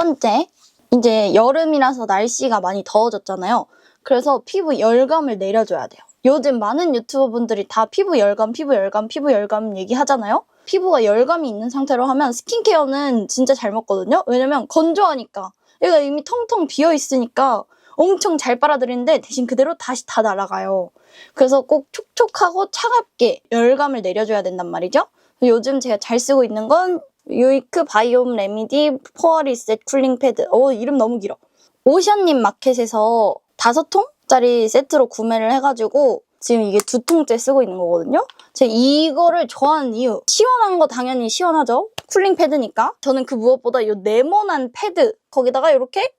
번째, 이제 여름이라서 날씨가 많이 더워졌잖아요. 그래서 피부 열감을 내려줘야 돼요. 요즘 많은 유튜버 분들이 다 피부 열감, 피부 열감, 피부 열감 얘기하잖아요. 피부가 열감이 있는 상태로 하면 스킨케어는 진짜 잘 먹거든요. 왜냐면 건조하니까. 얘가 이미 텅텅 비어 있으니까 엄청 잘 빨아들이는데 대신 그대로 다시 다 날아가요. 그래서 꼭 촉촉하고 차갑게 열감을 내려줘야 된단 말이죠. 요즘 제가 잘 쓰고 있는 건 유이크 바이옴 레미디 포어 리셋 쿨링 패드. 어, 이름 너무 길어. 오션님 마켓에서 다섯 통짜리 세트로 구매를 해가지고 지금 이게 두 통째 쓰고 있는 거거든요. 제가 이거를 좋아하는 이유. 시원한 거 당연히 시원하죠. 쿨링 패드니까. 저는 그 무엇보다 이 네모난 패드 거기다가 이렇게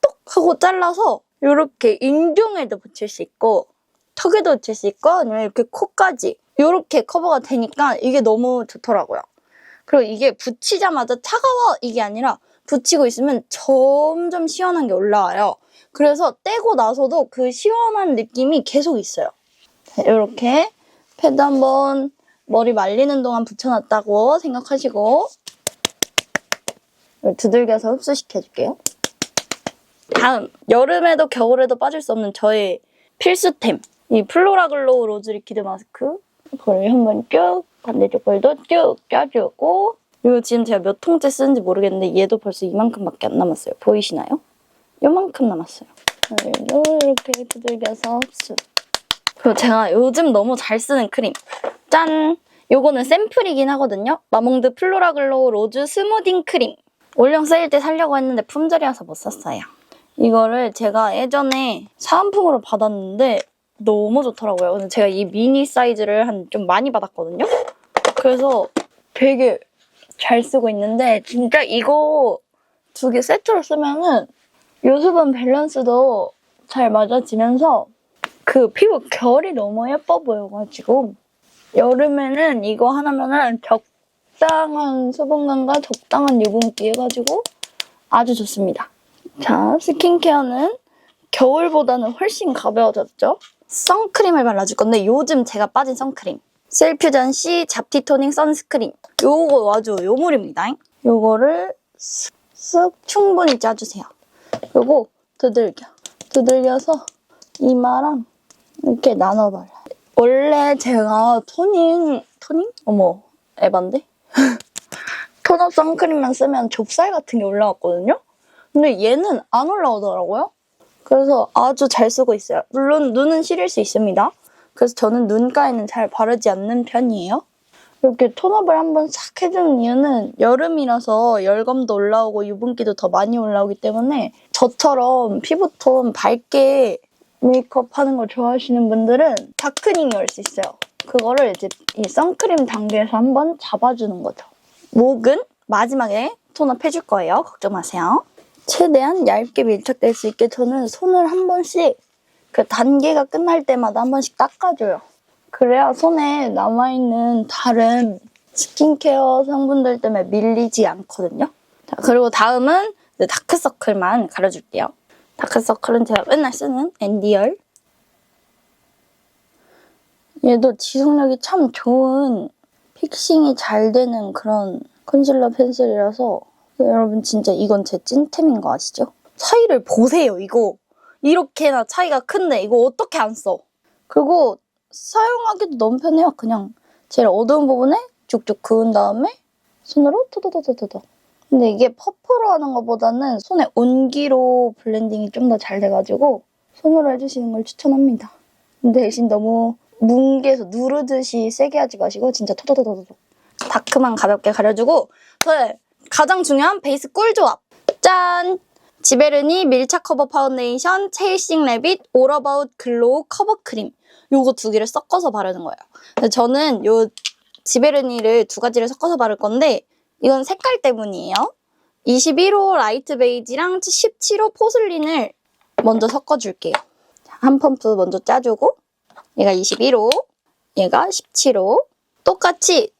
똑 하고 잘라서 이렇게 인중에도 붙일 수 있고 턱에도 붙일 수 있고 아니면 이렇게 코까지 이렇게 커버가 되니까 이게 너무 좋더라고요. 그리고 이게 붙이자마자 차가워 이게 아니라 붙이고 있으면 점점 시원한 게 올라와요. 그래서 떼고 나서도 그 시원한 느낌이 계속 있어요. 이렇게 패드 한번 머리 말리는 동안 붙여놨다고 생각하시고 두들겨서 흡수시켜줄게요. 다음 여름에도 겨울에도 빠질 수 없는 저의 필수템 이 플로라 글로우 로즈 리퀴드 마스크 그걸 한번 쭉 반대쪽 볼도 쭉 짜주고 이거 지금 제가 몇 통째 쓰는지 모르겠는데 얘도 벌써 이만큼밖에 안 남았어요. 보이시나요? 요만큼 남았어요. 이렇게 두들겨서. 그리고 제가 요즘 너무 잘 쓰는 크림. 짠! 요거는 샘플이긴 하거든요. 마몽드 플로라 글로우 로즈 스무딩 크림. 올영 세일 때 사려고 했는데 품절이라서 못 샀어요. 이거를 제가 예전에 사은품으로 받았는데 너무 좋더라고요. 근데 제가 이 미니 사이즈를 한 좀 많이 받았거든요. 그래서 되게 잘 쓰고 있는데 진짜 이거 두 개 세트로 쓰면은 요수분 밸런스도 잘 맞아지면서 그 피부 결이 너무 예뻐 보여가지고 여름에는 이거 하나면은 적당한 수분감과 적당한 유분기 해가지고 아주 좋습니다. 자, 스킨케어는 겨울보다는 훨씬 가벼워졌죠? 선크림을 발라줄 건데 요즘 제가 빠진 선크림. 셀퓨전 C 잡티 토닝 선스크림. 요거 아주 요물입니다. 요거를 쓱 충분히 짜주세요. 그리고 두들겨. 두들겨서 이마랑 이렇게 나눠 발라요. 원래 제가 토닝, 토닝? 어머, 에반데? 톤업 선크림만 쓰면 좁쌀 같은 게 올라왔거든요? 근데 얘는 안 올라오더라고요. 그래서 아주 잘 쓰고 있어요. 물론 눈은 시릴 수 있습니다. 그래서 저는 눈가에는 잘 바르지 않는 편이에요. 이렇게 톤업을 한번 싹 해주는 이유는 여름이라서 열감도 올라오고 유분기도 더 많이 올라오기 때문에 저처럼 피부톤 밝게 메이크업 하는 거 좋아하시는 분들은 다크닝이 올 수 있어요. 그거를 이제 이 선크림 단계에서 한번 잡아주는 거죠. 목은 마지막에 톤업 해줄 거예요. 걱정 마세요. 최대한 얇게 밀착될 수 있게 저는 손을 한 번씩 그 단계가 끝날 때마다 한 번씩 닦아줘요. 그래야 손에 남아있는 다른 스킨케어 성분들 때문에 밀리지 않거든요. 자, 그리고 다음은 다크서클만 가려줄게요. 다크서클은 제가 맨날 쓰는 앤디얼. 얘도 지속력이 참 좋은 픽싱이 잘 되는 그런 컨실러 펜슬이라서 여러분 진짜 이건 제 찐템인 거 아시죠? 차이를 보세요 이거. 이렇게나 차이가 큰데 이거 어떻게 안 써? 그리고 사용하기도 너무 편해요. 그냥 제일 어두운 부분에 쭉쭉 그은 다음에 손으로 토도도도도도 근데 이게 퍼프로 하는 것보다는 손에 온기로 블렌딩이 좀 더 잘 돼가지고 손으로 해주시는 걸 추천합니다. 근데 대신 너무 뭉개서 누르듯이 세게 하지 마시고 진짜 토도도도도 다크만 가볍게 가려주고 네, 가장 중요한 베이스 꿀 조합. 짠! 지베르니 밀착 커버 파운데이션 체이싱 레빗 올어바웃 글로우 커버 크림. 요거 두 개를 섞어서 바르는 거예요. 저는 요 지베르니를 두 가지를 섞어서 바를 건데 이건 색깔 때문이에요. 21호 라이트 베이지랑 17호 포슬린을 먼저 섞어줄게요. 자, 한 펌프 먼저 짜주고 얘가 21호, 얘가 17호. 똑같이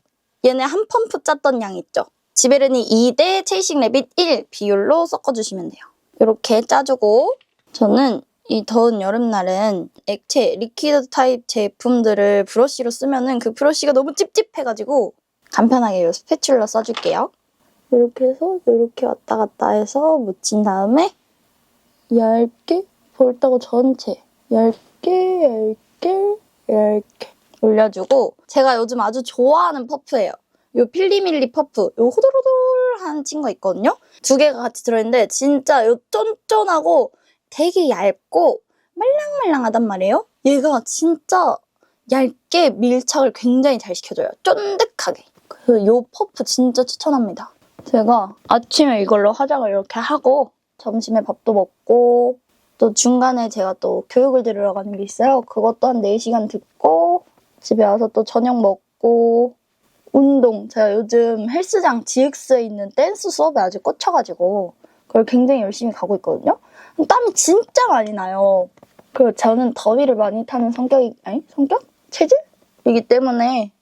얘네 한 펌프 짰던 양 있죠? 지베르니 2대 체이싱 레빗 1 비율로 섞어주시면 돼요. 이렇게 짜주고 저는 이 더운 여름날은 액체, 리퀴드 타입 제품들을 브러쉬로 쓰면은 그 브러쉬가 너무 찝찝해가지고 간편하게 이 스패츌러 써줄게요. 이렇게 해서 이렇게 왔다 갔다 해서 묻힌 다음에 얇게 볼따고 전체 얇게 얇게 얇게 올려주고 제가 요즘 아주 좋아하는 퍼프예요. 요 필리밀리 퍼프 요 호돌호돌한 친구가 있거든요. 두 개가 같이 들어있는데 진짜 요 쫀쫀하고 되게 얇고 말랑말랑하단 말이에요. 얘가 진짜 얇게 밀착을 굉장히 잘 시켜줘요. 쫀득하게. 그래서 요 퍼프 진짜 추천합니다. 제가 아침에 이걸로 화장을 이렇게 하고 점심에 밥도 먹고 또 중간에 제가 또 교육을 들으러 가는 게 있어요. 그것도 한 4시간 듣고 집에 와서 또 저녁 먹고 운동. 제가 요즘 헬스장 GX에 있는 댄스 수업에 아주 꽂혀가지고 그걸 굉장히 열심히 가고 있거든요. 땀이 진짜 많이 나요. 그리고 저는 더위를 많이 타는 성격이, 아니, 성격? 체질 이기 때문에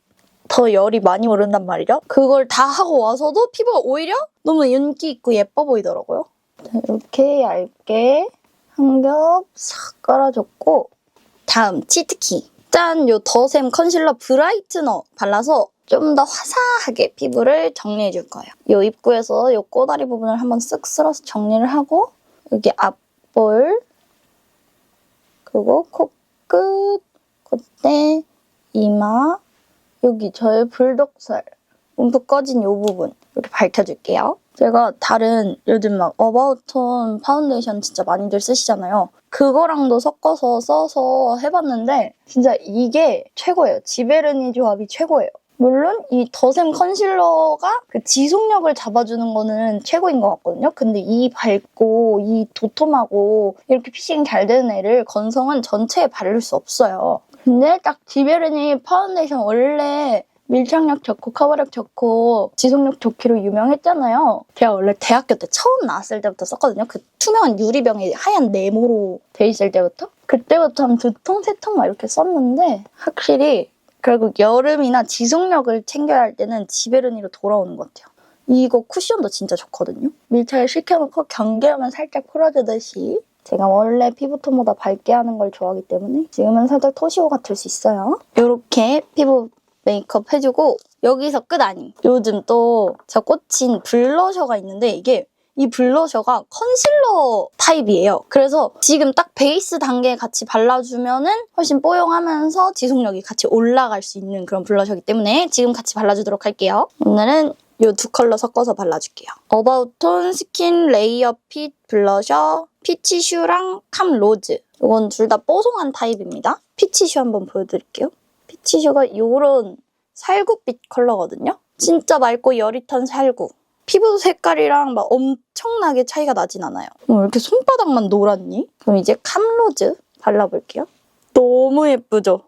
더 열이 많이 오른단 말이죠. 그걸 다 하고 와서도 피부가 오히려 너무 윤기 있고 예뻐 보이더라고요. 자, 이렇게 얇게 한 겹 싹 깔아줬고 다음 치트키. 짠! 요 더샘 컨실러 브라이트너 발라서 좀 더 화사하게 피부를 정리해 줄 거예요. 요 입구에서 요 꼬다리 부분을 한번 쓱 쓸어서 정리를 하고 여기 앞볼 그리고 코끝, 콧대, 이마 여기 저의 불독살 움푹 꺼진 이 부분 이렇게 밝혀줄게요. 제가 다른 요즘 막 어바웃톤 파운데이션 진짜 많이들 쓰시잖아요. 그거랑도 섞어서 써서 해봤는데 진짜 이게 최고예요. 지베르니 조합이 최고예요. 물론 이 더샘 컨실러가 그 지속력을 잡아주는 거는 최고인 것 같거든요. 근데 이 밝고 이 도톰하고 이렇게 피싱 잘 되는 애를 건성은 전체에 바를 수 없어요. 근데 딱 지베르니 파운데이션 원래 밀착력 좋고 커버력 좋고 지속력 좋기로 유명했잖아요. 제가 원래 대학교 때 처음 나왔을 때부터 썼거든요. 그 투명한 유리병에 하얀 네모로 돼 있을 때부터. 그때부터 한 두 통, 세 통 막 이렇게 썼는데 확실히 결국 여름이나 지속력을 챙겨야 할 때는 지베르니로 돌아오는 것 같아요. 이거 쿠션도 진짜 좋거든요. 밀착을 시켜놓고 경계하면 살짝 풀어주듯이 제가 원래 피부톤보다 밝게 하는 걸 좋아하기 때문에 지금은 살짝 토시오 같을 수 있어요. 이렇게 피부 메이크업 해주고 여기서 끝 아님. 요즘 또 제가 꽂힌 블러셔가 있는데 이게 이 블러셔가 컨실러 타입이에요. 그래서 지금 딱 베이스 단계에 같이 발라주면은 훨씬 뽀용하면서 지속력이 같이 올라갈 수 있는 그런 블러셔이기 때문에 지금 같이 발라주도록 할게요. 오늘은 이 두 컬러 섞어서 발라줄게요. 어바웃톤 스킨 레이어 핏 블러셔 피치슈랑 캄 로즈. 이건 둘 다 뽀송한 타입입니다. 피치슈 한번 보여드릴게요. 피치슈가 이런 살구빛 컬러거든요. 진짜 맑고 여릿한 살구. 피부 색깔이랑 막 엄청나게 차이가 나진 않아요. 어, 왜 이렇게 손바닥만 노랗니? 그럼 이제 캄로즈 발라볼게요. 너무 예쁘죠?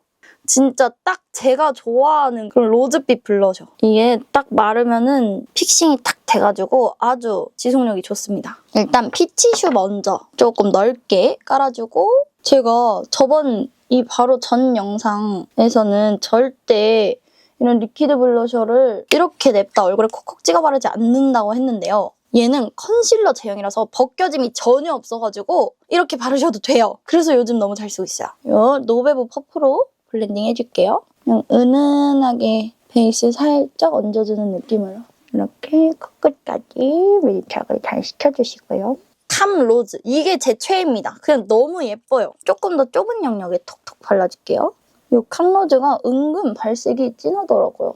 진짜 딱 제가 좋아하는 그런 로즈빛 블러셔. 이게 딱 마르면은 픽싱이 딱 돼가지고 아주 지속력이 좋습니다. 일단 피치슈 먼저 조금 넓게 깔아주고 제가 저번 이 바로 전 영상에서는 절대 이런 리퀴드 블러셔를 이렇게 냅다 얼굴에 콕콕 찍어 바르지 않는다고 했는데요. 얘는 컨실러 제형이라서 벗겨짐이 전혀 없어가지고 이렇게 바르셔도 돼요. 그래서 요즘 너무 잘 쓰고 있어요. 요 노베브 퍼프로 블렌딩 해줄게요. 그냥 은은하게 베이스 살짝 얹어주는 느낌으로 이렇게 코끝까지 밀착을 잘 시켜주시고요. 캄 로즈 이게 제 최애입니다. 그냥 너무 예뻐요. 조금 더 좁은 영역에 톡톡 발라줄게요. 이 캄로즈가 은근 발색이 진하더라고요.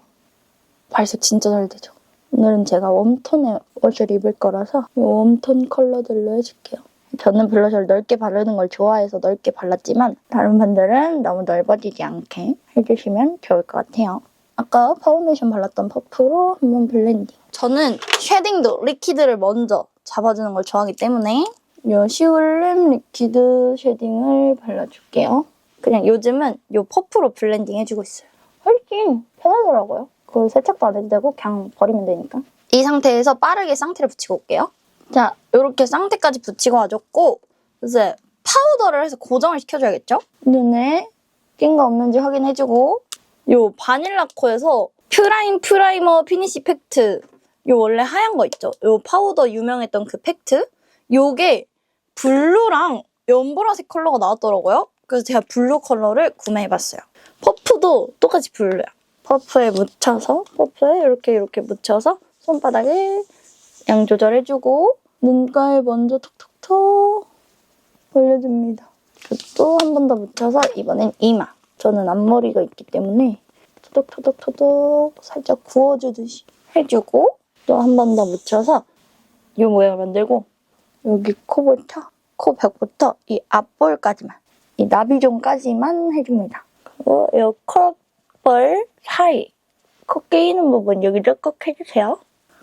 발색 진짜 잘 되죠. 오늘은 제가 웜톤의 옷을 입을 거라서 이 웜톤 컬러들로 해줄게요. 저는 블러셔를 넓게 바르는 걸 좋아해서 넓게 발랐지만 다른 분들은 너무 넓어지지 않게 해주시면 좋을 것 같아요. 아까 파운데이션 발랐던 퍼프로 한번 블렌딩. 저는 쉐딩도 리퀴드를 먼저 잡아주는 걸 좋아하기 때문에 이 시울름 리퀴드 쉐딩을 발라줄게요. 그냥 요즘은 이 퍼프로 블렌딩 해주고 있어요. 훨씬 편하더라고요. 그걸 세척도 안 해도 되고 그냥 버리면 되니까. 이 상태에서 빠르게 쌍티를 붙이고 올게요. 자, 이렇게 쌍티까지 붙이고 와줬고 이제 파우더를 해서 고정을 시켜줘야겠죠? 눈에 낀 거 없는지 확인해주고 요 바닐라 코에서 퓨라임 프라이머 피니시 팩트 요 원래 하얀 거 있죠? 요 파우더 유명했던 그 팩트 요게 블루랑 연보라색 컬러가 나왔더라고요. 그래서 제가 블루 컬러를 구매해봤어요. 퍼프도 똑같이 블루야. 퍼프에 묻혀서 퍼프에 이렇게 이렇게 묻혀서 손바닥에 양 조절해주고 눈가에 먼저 톡톡톡 올려줍니다. 또 한 번 더 묻혀서 이번엔 이마. 저는 앞머리가 있기 때문에 토독토독토독 살짝 구워주듯이 해주고 또 한 번 더 묻혀서 이 모양을 만들고 여기 코부터 코 벽부터 이 앞볼까지만 이 나비존까지만 해줍니다. 그리고 이 콧볼 사이 코 끼이는 부분 여기를 꼭 해주세요.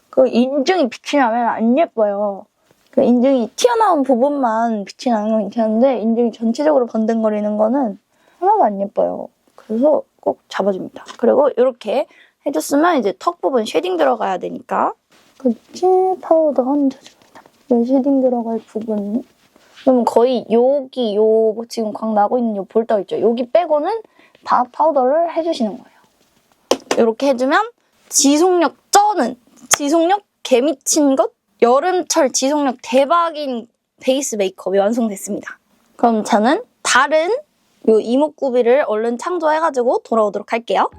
그 인중이 빛이 나면 안 예뻐요. 그 인중이 튀어나온 부분만 빛이 나는 건 괜찮은데 인중이 전체적으로 번등거리는 거는 하나도 안 예뻐요. 그래서 꼭 잡아줍니다. 그리고 이렇게 해줬으면 이제 턱 부분 쉐딩 들어가야 되니까 그치 파우더 얹어줍니다. 이 쉐딩 들어갈 부분 그러면 거의 여기 요 지금 광 나고 있는 요 볼따 있죠? 여기 빼고는 다 파우더를 해주시는 거예요. 이렇게 해주면 지속력 쩌는 지속력 개미친 것 여름철 지속력 대박인 베이스 메이크업이 완성됐습니다. 그럼 저는 다른 요 이목구비를 얼른 창조해가지고 돌아오도록 할게요.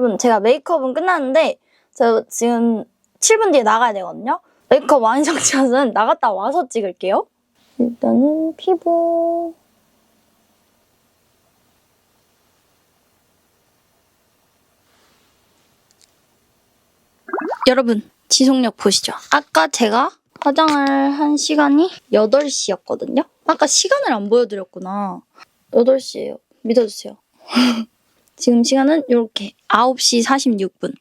여러분 제가 메이크업은 끝났는데 저 지금 7분 뒤에 나가야 되거든요. 메이크업 완성샷은 나갔다 와서 찍을게요. 일단은 피부 여러분 지속력 보시죠. 아까 제가 화장을 한 시간이 8시였거든요. 아까 시간을 안 보여드렸구나. 8시예요. 믿어주세요. 지금 시간은 이렇게 9시 46분.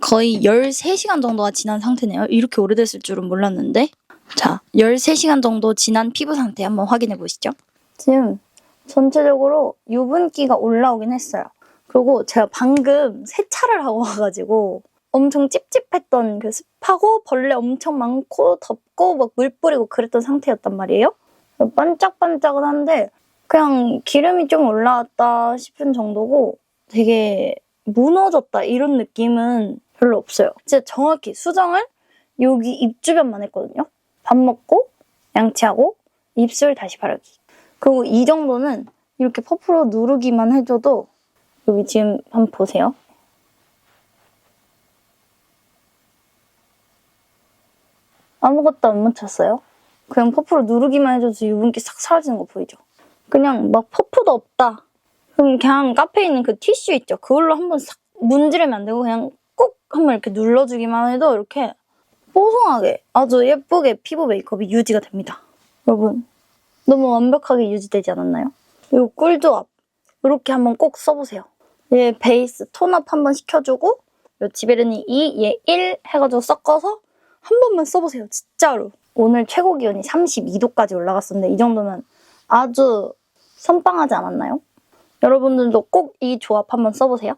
거의 13시간 정도가 지난 상태네요. 이렇게 오래됐을 줄은 몰랐는데. 자, 13시간 정도 지난 피부 상태 한번 확인해 보시죠. 지금 전체적으로 유분기가 올라오긴 했어요. 그리고 제가 방금 세차를 하고 와가지고 엄청 찝찝했던 그 습하고 벌레 엄청 많고 덥고 막 물 뿌리고 그랬던 상태였단 말이에요. 반짝반짝은 한데 그냥 기름이 좀 올라왔다 싶은 정도고 되게 무너졌다 이런 느낌은 별로 없어요. 진짜 정확히 수정을 여기 입 주변만 했거든요. 밥 먹고 양치하고 입술 다시 바르기. 그리고 이 정도는 이렇게 퍼프로 누르기만 해줘도 여기 지금 한번 보세요. 아무것도 안 묻혔어요. 그냥 퍼프로 누르기만 해줘도 유분기 싹 사라지는 거 보이죠? 그냥 막 퍼프도 없다. 그럼 그냥 카페에 있는 그 티슈 있죠? 그걸로 한번 싹 문지르면 안 되고 그냥 꼭 한번 이렇게 눌러주기만 해도 이렇게 뽀송하게 아주 예쁘게 피부 메이크업이 유지가 됩니다. 여러분 너무 완벽하게 유지되지 않았나요? 이 꿀조합 이렇게 한번 꼭 써보세요. 얘 베이스 톤업 한번 시켜주고 요 지베르니 2, 얘 1 해가지고 섞어서 한 번만 써보세요. 진짜로. 오늘 최고 기온이 32도까지 올라갔었는데 이 정도면 아주 선빵하지 않았나요? 여러분들도 꼭 이 조합 한번 써보세요.